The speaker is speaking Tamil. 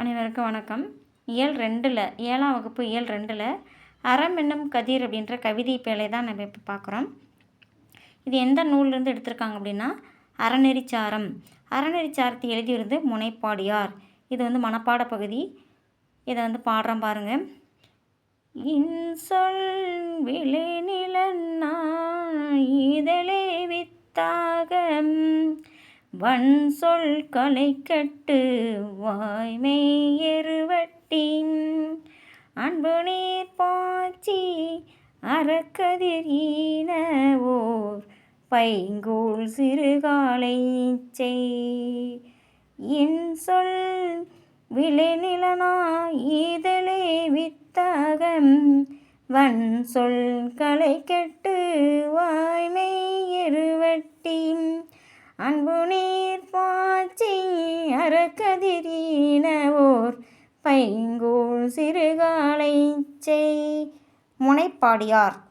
அனைவருக்கும் வணக்கம். இயல் ரெண்டில் ஏழாம் வகுப்பு இயல் ரெண்டில் அறம் என்னும் கதிர் அப்படின்ற கவிதை பேழை தான் நம்ம இப்போ பார்க்குறோம். இது எந்த நூல்லேருந்து எடுத்திருக்காங்க அப்படின்னா அறநெறிச்சாரம். அறநெறிச்சாரத்தை எழுதியிருந்து முனைப்பாடியார். இது வந்து மனப்பாட பகுதி. இதை வந்து பாடுறோம் பாருங்கள் இன்சொல் விளைநிலன்னா இதழே வித்தாகம் வன் சொல் கலைக்கட்டு வாய்மை எருவட்டி அன்பு நீர் பாய்ச்சி அறக்கதிர் ஈனவோர் சிறுகாலை செய். இன்சொல் விளைநிலனா இதழே வித்தகம். வன் சொல் கலைக்கட்டு வா அன்பு நீர் பாய்ச்சி அறக்கதிரீனவோர் பைங்கூழ் சிறுகாலை செய். முனைப்பாடியார்.